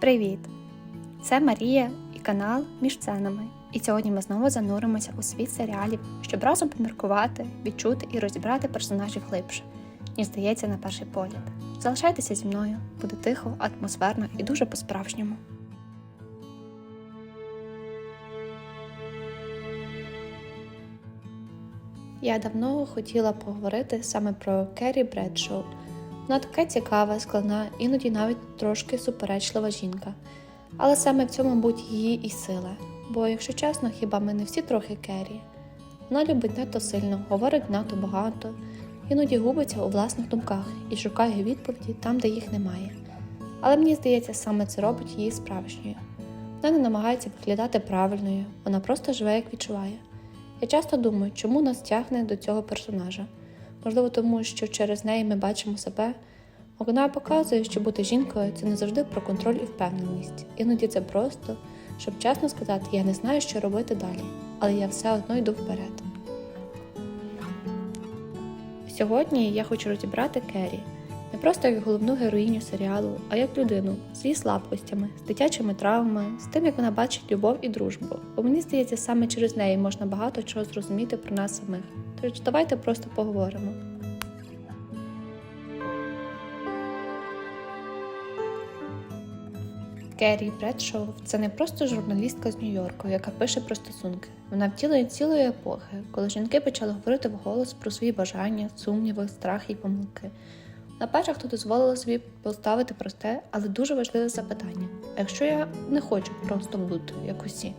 Привіт! Це Марія і канал Між сценами. І сьогодні ми знову зануримося у світ серіалів, щоб разом поміркувати, відчути і розібрати персонажів глибше, ніж здається на перший погляд. Залишайтеся зі мною, буде тихо, атмосферно і дуже по-справжньому. Я давно хотіла поговорити саме про Керрі Бредшоу. Вона така цікава, складна, іноді навіть трошки суперечлива жінка. Але саме в цьому, мабуть, її і сила. Бо, якщо чесно, хіба ми не всі трохи Керрі? Вона любить надто сильно, говорить надто багато, іноді губиться у власних думках і шукає відповіді там, де їх немає. Але мені здається, саме це робить її справжньою. Вона не намагається виглядати правильною, вона просто живе, як відчуває. Я часто думаю, чому нас тягне до цього персонажа. Можливо, тому що через неї ми бачимо себе. Вона показує, що бути жінкою це не завжди про контроль і впевненість. Іноді це просто, щоб чесно сказати, я не знаю, що робити далі, але я все одно йду вперед. Сьогодні я хочу розібрати Керрі не просто як головну героїню серіалу, а як людину з її слабкостями, з дитячими травмами, з тим, як вона бачить любов і дружбу. Бо мені здається, саме через неї можна багато чого зрозуміти про нас самих. Тож давайте просто поговоримо. Керрі Бредшоу – це не просто журналістка з Нью-Йорку, яка пише про стосунки. Вона втілює цілої епохи, коли жінки почали говорити вголос про свої бажання, сумніви, страхи і помилки. На перше, хто дозволила собі поставити просте, але дуже важливе запитання: а якщо я не хочу просто бути як усі?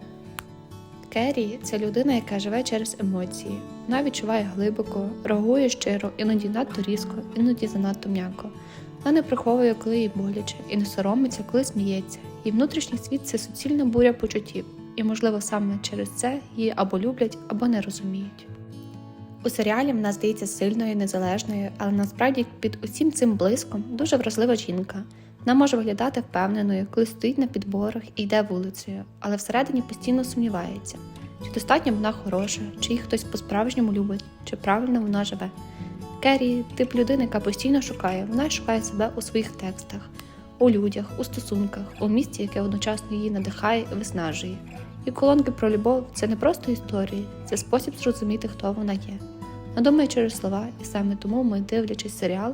Керрі це людина, яка живе через емоції. Вона відчуває глибоко, реагує щиро, іноді надто різко, іноді занадто м'яко. Вона не приховує, коли їй боляче, і не соромиться, коли сміється. Її внутрішній світ це суцільна буря почуттів, і, можливо, саме через це її або люблять, або не розуміють. У серіалі вона здається сильною, незалежною, але насправді під усім цим блиском дуже вразлива жінка. Вона може виглядати впевненою, коли стоїть на підборах і йде вулицею, але всередині постійно сумнівається, чи достатньо вона хороша, чи її хтось по-справжньому любить, чи правильно вона живе. Керрі тип людини, яка постійно шукає, вона шукає себе у своїх текстах, у людях, у стосунках, у місті, яке одночасно її надихає і виснажує. І колонки про любов це не просто історії, це спосіб зрозуміти, хто вона є. Вона думає через слова, і саме тому ми, дивлячись серіал,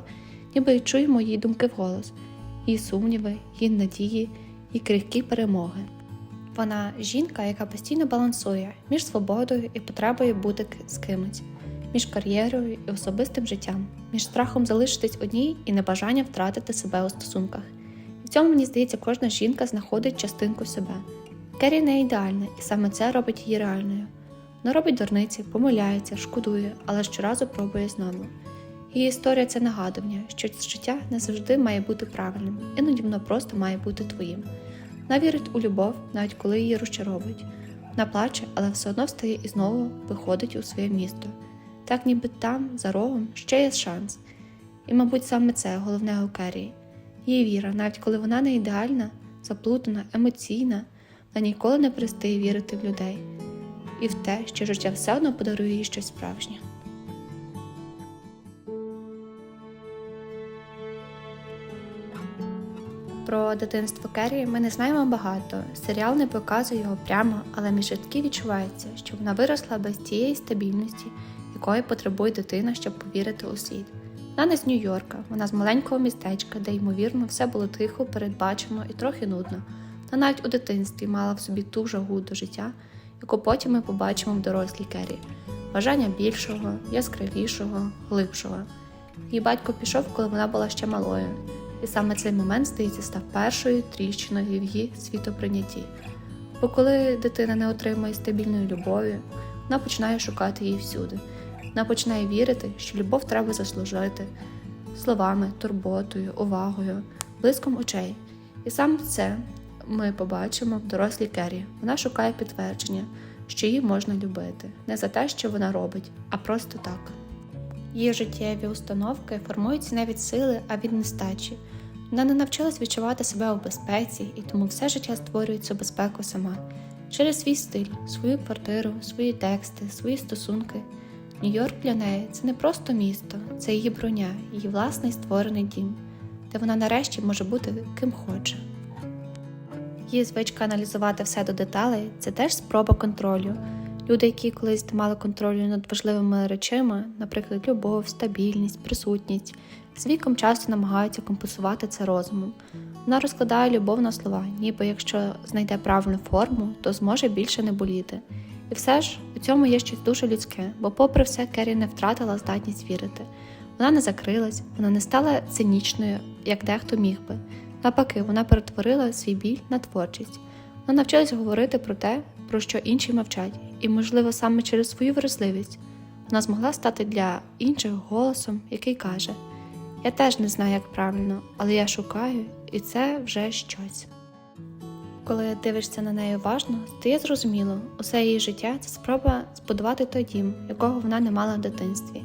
ніби чуємо її думки вголос, її сумніви, її надії, її крихкі перемоги. Вона жінка, яка постійно балансує між свободою і потребою бути з кимось, між кар'єрою і особистим життям, між страхом залишитись одній і небажанням втратити себе у стосунках. І в цьому, мені здається, кожна жінка знаходить частинку себе. Керрі не ідеальна, і саме це робить її реальною. Вона робить дурниці, помиляється, шкодує, але щоразу пробує знову. Її історія це нагадування, що життя не завжди має бути правильним, іноді воно просто має бути твоїм. Вона вірить у любов, навіть коли її розчаровують. Вона плаче, але все одно встає і знову виходить у своє місто. Так ніби там, за рогом, ще є шанс. І, мабуть, саме це головне у Керрі. Її віра, навіть коли вона не ідеальна, заплутана, емоційна, вона ніколи не перестає вірити в людей і в те, що життя все одно подарує їй щось справжнє. Про дитинство Керрі ми не знаємо багато. Серіал не показує його прямо, але між рядки відчувається, що вона виросла без тієї стабільності, якої потребує дитина, щоб повірити у світ. Вона з Нью-Йорка, вона з маленького містечка, де, ймовірно, все було тихо, передбачено і трохи нудно. Та навіть у дитинстві мала в собі ту жагу до життя, яку потім ми побачимо в дорослій Керрі. Бажання більшого, яскравішого, глибшого. Її батько пішов, коли вона була ще малою, і саме цей момент, здається, став першою тріщиною в її світоприйнятті. Бо коли дитина не отримує стабільної любові, вона починає шукати її всюди. Вона починає вірити, що любов треба заслужити словами, турботою, увагою, блиском очей. І саме це ми побачимо в дорослій Керрі. Вона шукає підтвердження, що її можна любити, не за те, що вона робить, а просто так. Її життєві установки формуються не від сили, а від нестачі. Вона не навчилась відчувати себе у безпеці і тому все життя створює цю безпеку сама через свій стиль, свою квартиру, свої тексти, свої стосунки. Нью-Йорк для неї це не просто місто, це її броня, її власний створений дім. де вона нарешті може бути ким хоче. Її звичка аналізувати все до деталей це теж спроба контролю. Люди, які колись мали контролю над важливими речами, наприклад, любов, стабільність, присутність, з віком часто намагаються компенсувати це розумом. Вона розкладає любов на слова, ніби якщо знайде правильну форму, то зможе більше не боліти. І все ж у цьому є щось дуже людське, бо, попри все, Керрі не втратила здатність вірити. Вона не закрилась, вона не стала цинічною, як дехто міг би. Навпаки, вона перетворила свій біль на творчість. Вона навчилась говорити про те, про що інші мовчать, і, можливо, саме через свою вразливість вона змогла стати для інших голосом, який каже: Я теж не знаю, як правильно, але я шукаю, і це вже щось. Коли дивишся на неї уважно, стає зрозуміло, усе її життя це спроба збудувати той дім, якого вона не мала в дитинстві.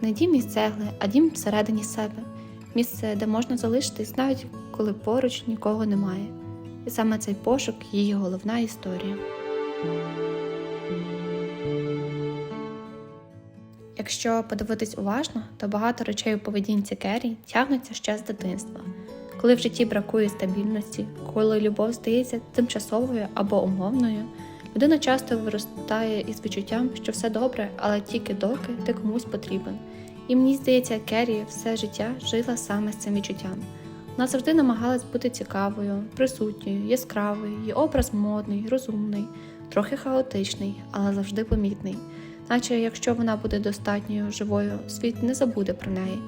Не дім із цегли, а дім всередині себе, місце, де можна залишитись, навіть коли поруч нікого немає. І саме цей пошук її головна історія. Якщо подивитись уважно, то багато речей у поведінці Керрі тягнуться ще з дитинства. Коли в житті бракує стабільності, коли любов здається тимчасовою або умовною, людина часто виростає із відчуттям, що все добре, але тільки доки ти комусь потрібен. І мені здається, Керрі все життя жила саме з цим відчуттям. Вона завжди намагалась бути цікавою, присутньою, яскравою, її образ модний, розумний, трохи хаотичний, але завжди помітний. Наче якщо вона буде достатньо живою, світ не забуде про неї.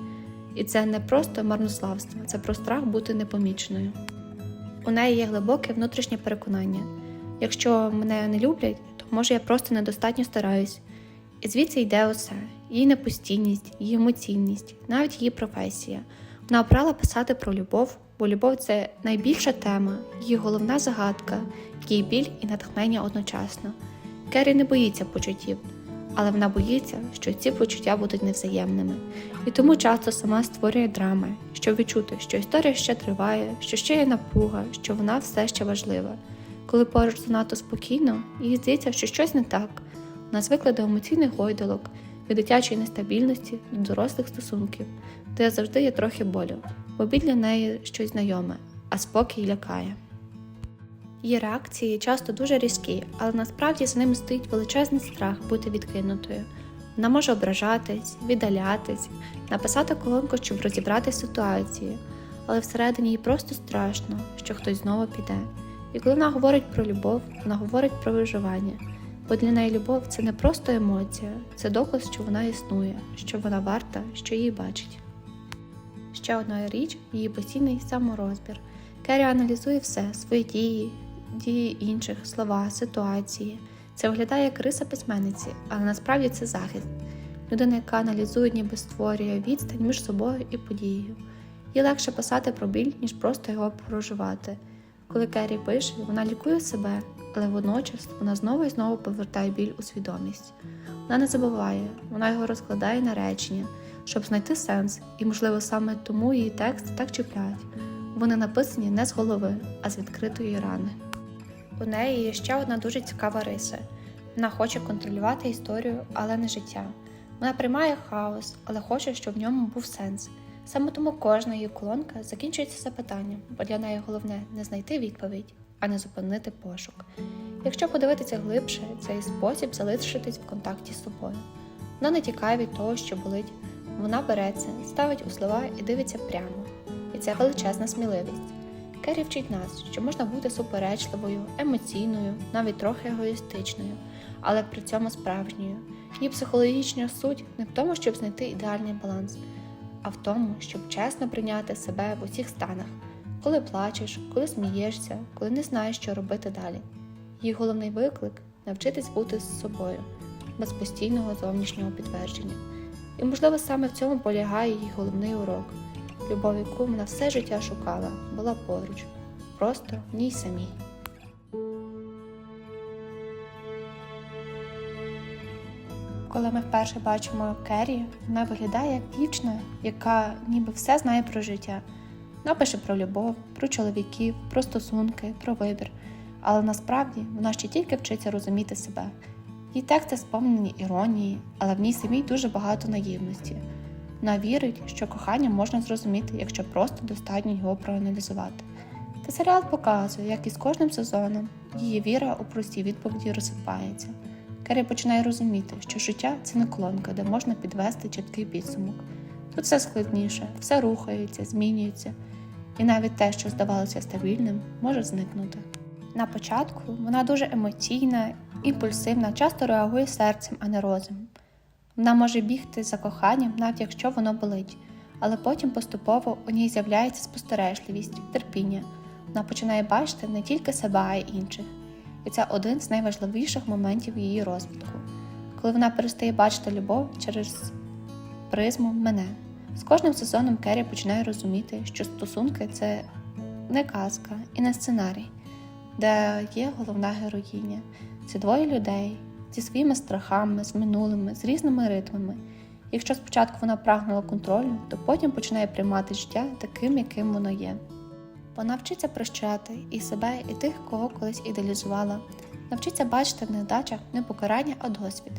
І це не просто марнославство, це про страх бути непоміченою. У неї є глибоке внутрішнє переконання: якщо мене не люблять, то може я просто недостатньо стараюсь. І звідси йде усе: її непостійність, її емоційність, навіть її професія. Вона обрала писати про любов, бо любов це найбільша тема, її головна загадка, її біль і натхнення одночасно. Керрі не боїться почуттів, але вона боїться, що ці почуття будуть невзаємними, і тому часто сама створює драми, щоб відчути, що історія ще триває, що ще є напруга, що вона все ще важлива. Коли поруч занадто спокійно, їй здається, що щось не так. Вона звикла до емоційних гойдолок, від дитячої нестабільності до дорослих стосунків, де завжди є трохи болю, бо біль для неї щось знайоме, а спокій лякає. Її реакції часто дуже різкі, але насправді за ними стоїть величезний страх бути відкинутою. Вона може ображатись, віддалятись, написати колонку, щоб розібрати ситуацію, але всередині їй просто страшно, що хтось знову піде. І коли вона говорить про любов, вона говорить про виживання, бо для неї любов це не просто емоція, це доказ, що вона існує, що вона варта, що її бачить. Ще одна річ її постійний саморозбір. Керрі аналізує все, свої дії, дії інших, слова, ситуації. Це виглядає як риса письменниці, але насправді це захист. Людина, яка аналізує, ніби створює відстань між собою і подією. Їй легше писати про біль, ніж просто його проживати. Коли Керрі пише, вона лікує себе, але водночас вона знову і знову повертає біль у свідомість. Вона не забуває, вона його розкладає на речення, щоб знайти сенс, і, можливо, саме тому її тексти так чіпляють. Вони написані не з голови, а з відкритої рани. У неї є ще одна дуже цікава риса. Вона хоче контролювати історію, але не життя. Вона приймає хаос, але хоче, щоб в ньому був сенс. Саме тому кожна її колонка закінчується запитанням, бо для неї головне не знайти відповідь, а не зупинити пошук. Якщо подивитися глибше, це і спосіб залишитись в контакті з собою. Вона не тікає від того, що болить. Вона береться, ставить у слова і дивиться прямо. І це величезна сміливість. Керрі вчить нас, що можна бути суперечливою, емоційною, навіть трохи егоїстичною, але при цьому справжньою. Її психологічна суть не в тому, щоб знайти ідеальний баланс, а в тому, щоб чесно прийняти себе в усіх станах, коли плачеш, коли смієшся, коли не знаєш, що робити далі. Її головний виклик навчитись бути з собою, без постійного зовнішнього підтвердження. І, можливо, саме в цьому полягає її головний урок. Любов, яку вона все життя шукала, була поруч, просто в ній самій. Коли ми вперше бачимо Керрі, вона виглядає як дівчина, яка ніби все знає про життя. Вона пише про любов, про чоловіків, про стосунки, про вибір. Але насправді вона ще тільки вчиться розуміти себе. Її тексти сповнені іронії, але в ній самій дуже багато наївності. Вона вірить, що кохання можна зрозуміти, якщо просто достатньо його проаналізувати. Та серіал показує, як із кожним сезоном її віра у прості відповіді розсипається. Керрі починає розуміти, що життя це не колонка, де можна підвести чіткий підсумок. Тут все складніше, все рухається, змінюється, і навіть те, що здавалося стабільним, може зникнути. На початку вона дуже емоційна, імпульсивна, часто реагує серцем, а не розумом. Вона може бігти за коханням, навіть якщо воно болить, але потім поступово у ній з'являється спостережливість, терпіння. Вона починає бачити не тільки себе, а й інших. І це один з найважливіших моментів її розвитку, коли вона перестає бачити любов через призму мене. З кожним сезоном Керрі починає розуміти, що стосунки це не казка і не сценарій, де є головна героїня. Це двоє людей зі своїми страхами, з минулими, з різними ритмами. Якщо спочатку вона прагнула контролю, то потім починає приймати життя таким, яким воно є. Вона вчиться прощати і себе, і тих, кого колись ідеалізувала, навчиться бачити в невдачах не покарання, а досвід.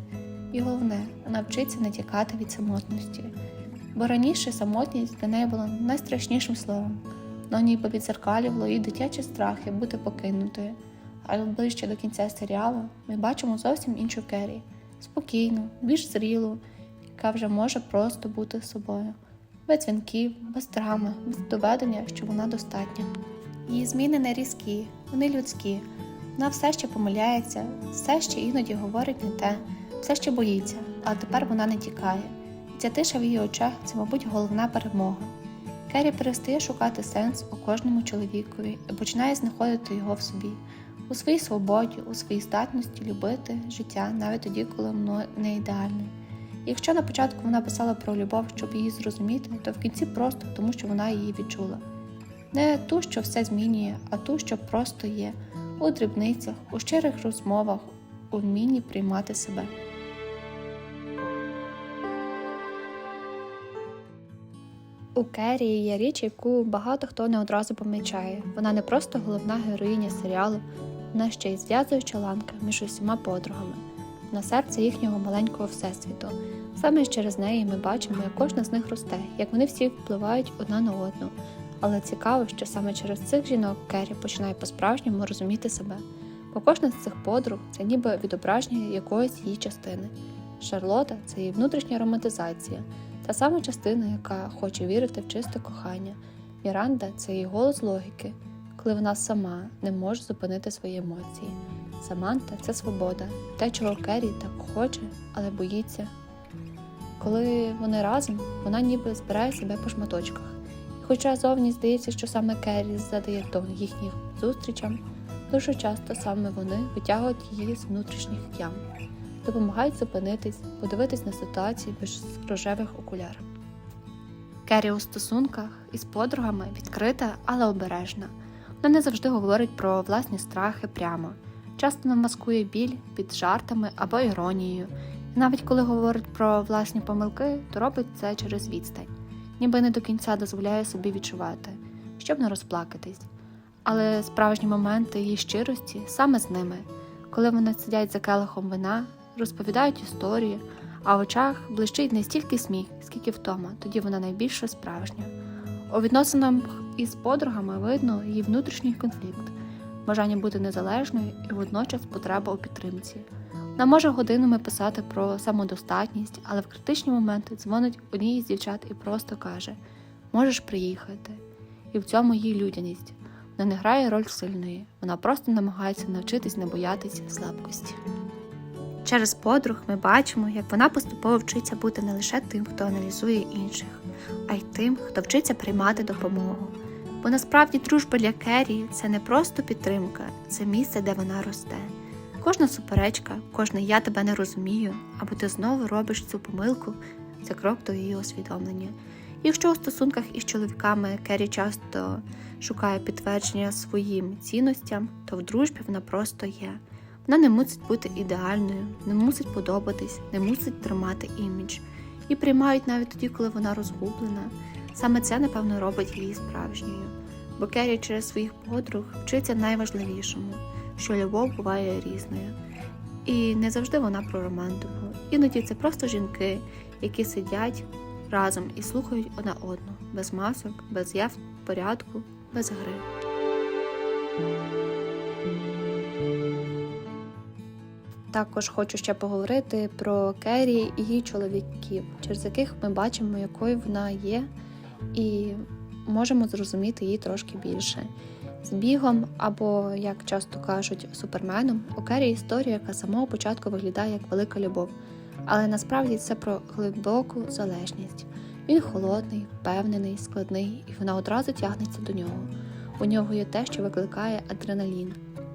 І головне, вона вчиться не тікати від самотності. Бо раніше самотність для неї була найстрашнішим словом, но ніби відзеркалювало її дитячі страхи бути покинутою. Але ближче до кінця серіалу ми бачимо зовсім іншу Керрі, спокійну, більш зрілу, яка вже може просто бути собою, без дзвінків, без драми, без доведення, що вона достатня. Її зміни не різкі, вони людські. Вона все ще помиляється, все ще іноді говорить не те, все ще боїться, але тепер вона не тікає. І ця тиша в її очах це, мабуть, головна перемога. Керрі перестає шукати сенс у кожному чоловікові і починає знаходити його в собі, у своїй свободі, у своїй здатності любити життя навіть тоді, коли воно не ідеальне. Якщо на початку вона писала про любов, щоб її зрозуміти, то в кінці просто тому, що вона її відчула. Не ту, що все змінює, а ту, що просто є, у дрібницях, у щирих розмовах, у вмінні приймати себе. У Керрі є річ, яку багато хто не одразу помічає. Вона не просто головна героїня серіалу, вона ще й зв'язуюча ланка між усіма подругами на серце їхнього маленького всесвіту. Саме через неї ми бачимо, як кожна з них росте, як вони всі впливають одна на одну. Але цікаво, що саме через цих жінок Керрі починає по-справжньому розуміти себе, бо кожна з цих подруг це ніби відображення якоїсь її частини. Шарлота це її внутрішня романтизація, та сама частина, яка хоче вірити в чисте кохання. Міранда це її голос логіки, коли вона сама не може зупинити свої емоції. Саманта це свобода, те, чого Керрі так хоче, але боїться. Коли вони разом, вона ніби збирає себе по шматочках. І хоча зовні здається, що саме Керрі задає тон їхнім зустрічам, дуже часто саме вони витягують її з внутрішніх ям, допомагають зупинитись, подивитись на ситуацію без рожевих окуляр. Керрі у стосунках із подругами відкрита, але обережна. Вона не завжди говорить про власні страхи прямо, часто намаскує біль під жартами або іронією. І навіть коли говорить про власні помилки, то робить це через відстань, ніби не до кінця дозволяє собі відчувати, щоб не розплакатись. Але справжні моменти її щирості саме з ними, коли вони сидять за келихом вина, розповідають історії, а в очах блищить не стільки сміх, скільки втома, тоді вона найбільше справжня. У відносинах із подругами видно її внутрішній конфлікт, бажання бути незалежною і водночас потреба у підтримці. Вона може годинами писати про самодостатність, але в критичні моменти дзвонить одній із дівчат і просто каже: Можеш приїхати. І в цьому її людяність. Вона не грає роль сильної, вона просто намагається навчитись не боятися слабкості. Через подруг ми бачимо, як вона поступово вчиться бути не лише тим, хто аналізує інших, а й тим, хто вчиться приймати допомогу. Бо насправді дружба для Керрі це не просто підтримка, це місце, де вона росте. Кожна суперечка, кожне я тебе не розумію, або ти знову робиш цю помилку це крок до її усвідомлення. Якщо у стосунках із чоловіками Керрі часто шукає підтвердження своїм цінностям, то в дружбі вона просто є. Вона не мусить бути ідеальною, не мусить подобатись, не мусить тримати імідж. І приймають навіть тоді, коли вона розгублена. Саме це, напевно, робить її справжньою. Бо Керрі через своїх подруг вчиться найважливішому, що любов буває різною. І не завжди вона про романтику. Іноді це просто жінки, які сидять разом і слухають одна одну, без масок, без яв порядку, без гри. Також хочу ще поговорити про Керрі і її чоловіків, через яких ми бачимо, якою вона є, і можемо зрозуміти її трошки більше. З бігом, або, як часто кажуть, суперменом, у Керрі історія, яка з самого початку виглядає як велика любов, але насправді це про глибоку залежність. Він холодний, впевнений, складний, і вона одразу тягнеться до нього. У нього є те, що викликає адреналін.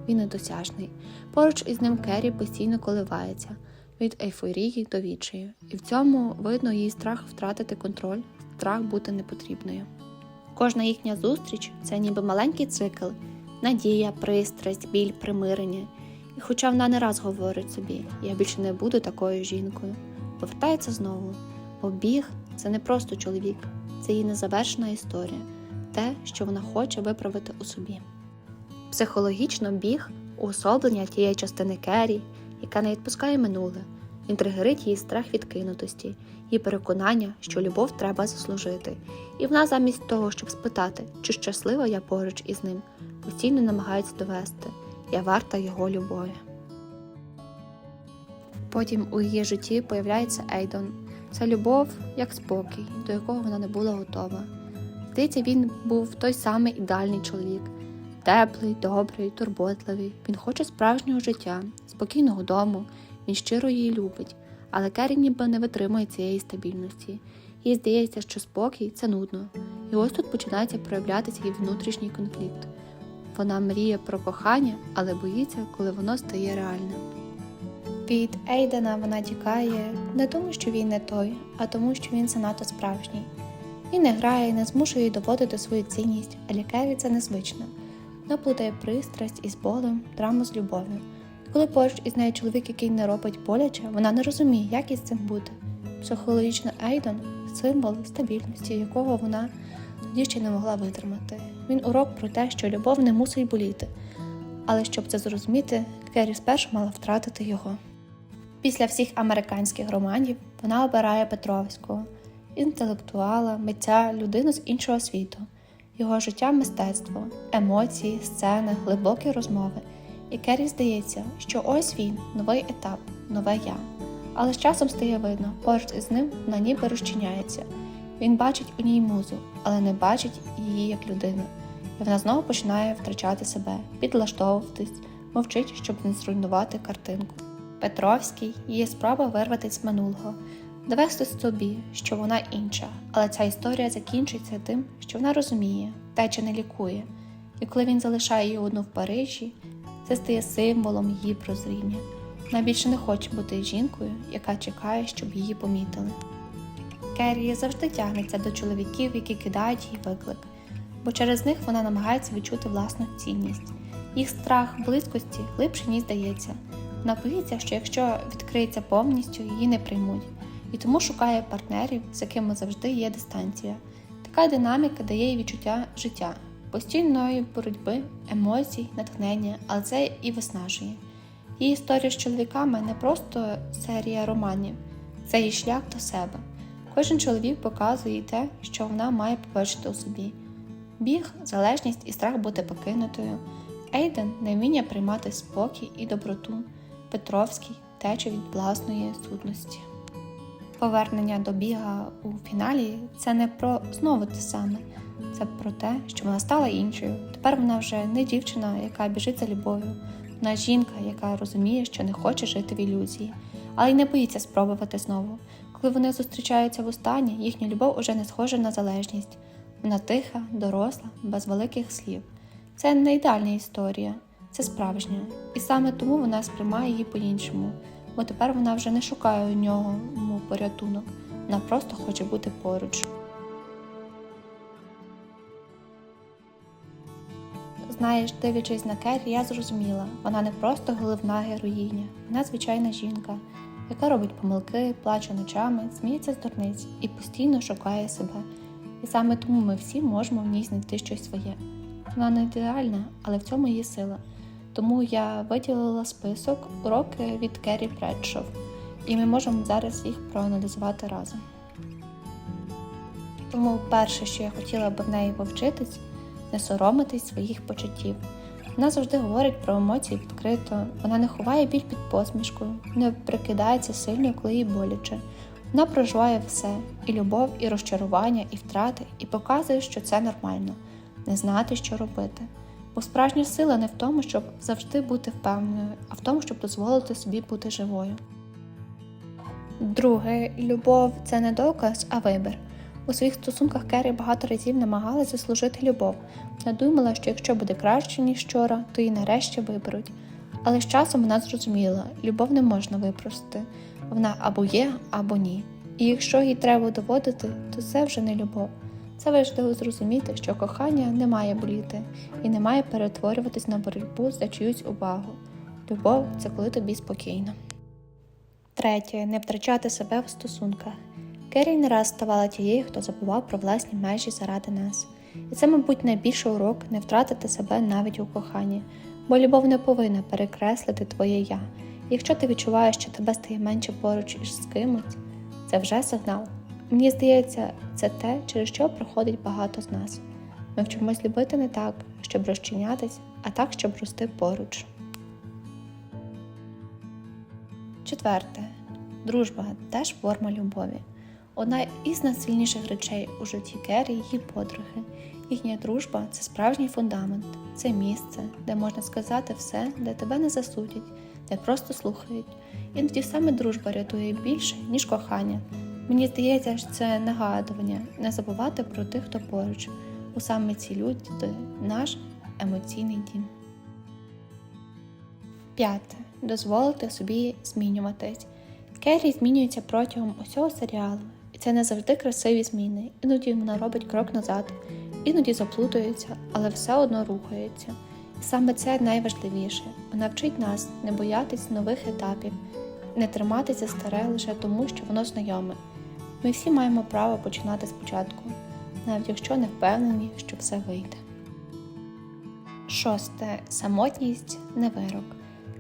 Він недосяжний. Поруч із ним Керрі постійно коливається від ейфорії до відчаю, і в цьому видно її страх втратити контроль, страх бути непотрібною. Кожна їхня зустріч це ніби маленький цикл, надія, пристрасть, біль, примирення. І хоча вона не раз говорить собі, я більше не буду такою жінкою, повертається знову. Бо біг це не просто чоловік, це її незавершена історія, те, що вона хоче виправити у собі. Психологічно біг уособлення тієї частини Керрі, яка не відпускає минуле, він тригерить її страх відкинутості, її переконання, що любов треба заслужити, і вона замість того, щоб спитати, чи щаслива я поруч із ним, постійно намагається довести я варта його любові. Потім у її житті появляється Ейдон. Це любов як спокій, до якого вона не була готова. Здається, він був той самий ідеальний чоловік, теплий, добрий, турботливий. Він хоче справжнього життя, спокійного дому, він щиро її любить, але Керрі ніби не витримує цієї стабільності. Їй здається, що спокій це нудно. І ось тут починається проявлятися її внутрішній конфлікт. Вона мріє про кохання, але боїться, коли воно стає реальним. Від Ейдена вона тікає не тому, що він не той, а тому, що він занадто справжній. Він не грає, не змушує доводити свою цінність, а для це незвично. Вона плутає пристрасть із болем, драму з любов'ю. Коли поруч із нею чоловік, який не робить боляче, вона не розуміє, як із цим бути. Психологічно Ейден символ стабільності, якого вона тоді ще не могла витримати. Він урок про те, що любов не мусить боліти. Але щоб це зрозуміти, Керрі спершу мала втратити його. Після всіх американських романів вона обирає Петровського, інтелектуала, митця, людину з іншого світу. Його життя мистецтво, емоції, сцени, глибокі розмови. І Керрі здається, що ось він, новий етап, нове я. Але з часом стає видно, поруч із ним вона ніби розчиняється. Він бачить у ній музу, але не бачить її як людину. І вона знову починає втрачати себе, підлаштовуватись, мовчить, щоб не зруйнувати картинку. Петровський її спроба вирватися з минулого, довести собі, що вона інша, але ця історія закінчується тим, що вона розуміє, тече не лікує, і коли він залишає її одну в Парижі, це стає символом її прозріння. Вона більше не хоче бути жінкою, яка чекає, щоб її помітили. Керрі завжди тягнеться до чоловіків, які кидають їй виклик, бо через них вона намагається відчути власну цінність. Їх страх близькості глибше ніж здається. Вона боїться, що якщо відкриється повністю, її не приймуть, і тому шукає партнерів, з якими завжди є дистанція. Така динаміка дає їй відчуття життя, постійної боротьби, емоцій, натхнення, але це і виснажує. Її історія з чоловіками не просто серія романів, це її шлях до себе. Кожен чоловік показує те, що вона має побачити у собі: біг, залежність і страх бути покинутою, Ейден невміння приймати спокій і доброту, Петровський тече від власної сутності. Повернення до біга у фіналі це не про знову те саме, це про те, що вона стала іншою. Тепер вона вже не дівчина, яка біжить за любов'ю, вона жінка, яка розуміє, що не хоче жити в ілюзії, але й не боїться спробувати знову. Коли вони зустрічаються востаннє, їхня любов уже не схожа на залежність. Вона тиха, доросла, без великих слів. Це не ідеальна історія, це справжня. І саме тому вона сприймає її по-іншому, бо тепер вона вже не шукає у нього йому порятунок, вона просто хоче бути поруч. Знаєш, дивлячись на Керрі, я зрозуміла, вона не просто головна героїня, вона звичайна жінка, яка робить помилки, плаче ночами, сміється з дурниць і постійно шукає себе. І саме тому ми всі можемо в ній знайти щось своє. Вона не ідеальна, але в цьому її сила. Тому я виділила список уроки від Керрі Бредшов, і ми можемо зараз їх проаналізувати разом. Тому перше, що я хотіла би в неї повчитись, не соромитись своїх почуттів. Вона завжди говорить про емоції відкрито, вона не ховає біль під посмішкою, не прикидається сильною, коли їй боляче. Вона проживає все і любов, і розчарування, і втрати, і показує, що це нормально, не знати, що робити. Бо справжня сила не в тому, щоб завжди бути впевненою, а в тому, щоб дозволити собі бути живою. Друге, любов це не доказ, а вибір. У своїх стосунках Керрі багато разів намагалася заслужити любов. Вона думала, що якщо буде краще, ніж вчора, то її нарешті виберуть. Але з часом вона зрозуміла, любов не можна випросити. Вона або є, або ні. І якщо їй треба доводити, то це вже не любов. Це важливо зрозуміти, що кохання не має боліти і не має перетворюватись на боротьбу за чиюсь увагу. Любов це коли тобі спокійно. Третє не втрачати себе в стосунках. Керрі не раз ставала тією, хто забував про власні межі заради нас. І це, мабуть, найбільший урок не втратити себе навіть у коханні, бо любов не повинна перекреслити твоє я. Якщо ти відчуваєш, що тебе стає менше поруч із кимось, це вже сигнал. Мені здається, це те, через що проходить багато з нас. Ми вчимось любити не так, щоб розчинятись, а так, щоб рости поруч. Четверте. Дружба теж форма любові. Одна із найсильніших речей у житті Керрі її подруги. Їхня дружба це справжній фундамент, це місце, де можна сказати все, де тебе не засудять, де просто слухають. Іноді саме дружба рятує більше, ніж кохання. Мені здається, що це нагадування не забувати про тих, хто поруч. У саме ці люди наш емоційний дім. П'яте. Дозволити собі змінюватись. Керрі змінюється протягом усього серіалу, і це не завжди красиві зміни. Іноді вона робить крок назад, іноді заплутується, але все одно рухається. І саме це найважливіше. Вона вчить нас не боятись нових етапів, не триматися старе лише тому, що воно знайоме. Ми всі маємо право починати спочатку, навіть якщо не впевнені, що все вийде. Шосте. Самотність не вирок.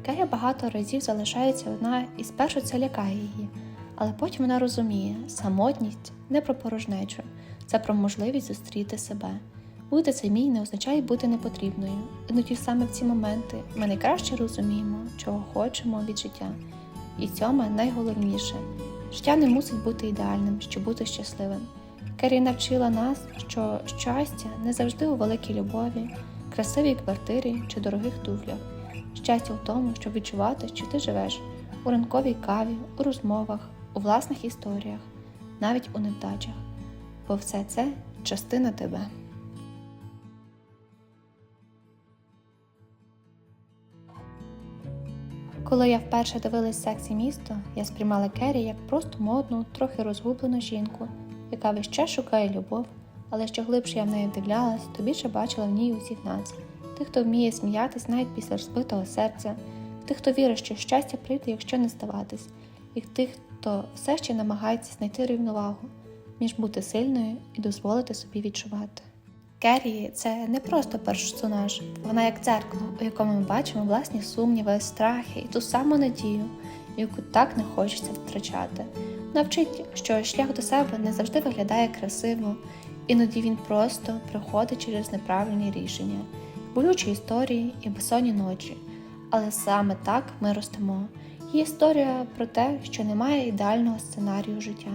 Керрі багато разів залишається одна і спершу це лякає її, але потім вона розуміє, самотність не про порожнечу, це про можливість зустріти себе. Бути самій не означає бути непотрібною. Іноді саме в ці моменти ми найкраще розуміємо, чого хочемо від життя. І цьоме найголовніше життя не мусить бути ідеальним, щоб бути щасливим. Керрі навчила нас, що щастя не завжди у великій любові, красивій квартирі чи дорогих туфлях. Щастя в тому, щоб відчувати, що ти живеш у ранковій каві, у розмовах, у власних історіях, навіть у невдачах, бо все це частина тебе. Коли я вперше дивилась сексі місто, я сприймала Керрі як просто модну, трохи розгублену жінку, яка весь час шукає любов, але що глибше я в неї вдивлялась, то більше бачила в ній усіх нас. Тих, хто вміє сміятись навіть після розбитого серця, тих, хто вірить, що щастя прийде, якщо не здаватись, і тих, хто все ще намагається знайти рівновагу між бути сильною і дозволити собі відчувати. Керрі це не просто персонаж, вона як дзеркало, у якому ми бачимо власні сумніви, страхи і ту саму надію, яку так не хочеться втрачати. Навчить, що шлях до себе не завжди виглядає красиво, іноді він просто проходить через неправильні рішення болючі історії і безсонні ночі. Але саме так ми ростемо. Є історія про те, що немає ідеального сценарію життя.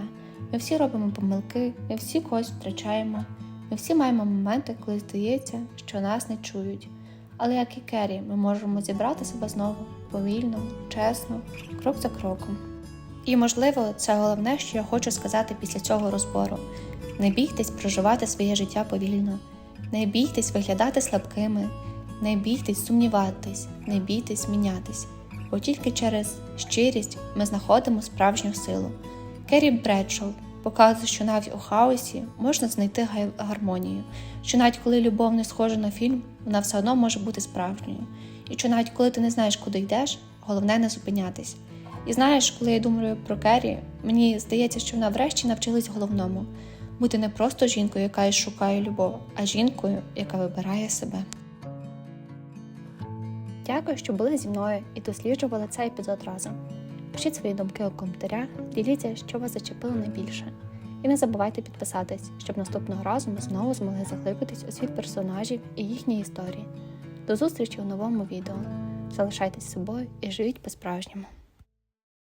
Ми всі робимо помилки, ми всі когось втрачаємо, ми всі маємо моменти, коли здається, що нас не чують. Але як і Керрі, ми можемо зібрати себе знову повільно, чесно, крок за кроком. І, можливо, це головне, що я хочу сказати після цього розбору: не бійтесь проживати своє життя повільно. Не бійтесь виглядати слабкими, не бійтесь сумніватись, не бійтесь мінятись, бо тільки через щирість ми знаходимо справжню силу. Керрі Бредшоу показує, що навіть у хаосі можна знайти гармонію, що навіть коли любов не схожа на фільм, вона все одно може бути справжньою. І що навіть коли ти не знаєш, куди йдеш, головне не зупинятись. І знаєш, коли я думаю про Керрі, мені здається, що вона врешті навчилась головному бути не просто жінкою, яка шукає любов, а жінкою, яка вибирає себе. Дякую, що були зі мною і досліджували цей епізод разом. Пишіть свої думки у коментарях, діліться, що вас зачепило найбільше. І не забувайте підписатись, щоб наступного разу ми знову змогли заглибитись у світ персонажів і їхні історії. До зустрічі у новому відео. Залишайтесь собою і живіть по-справжньому.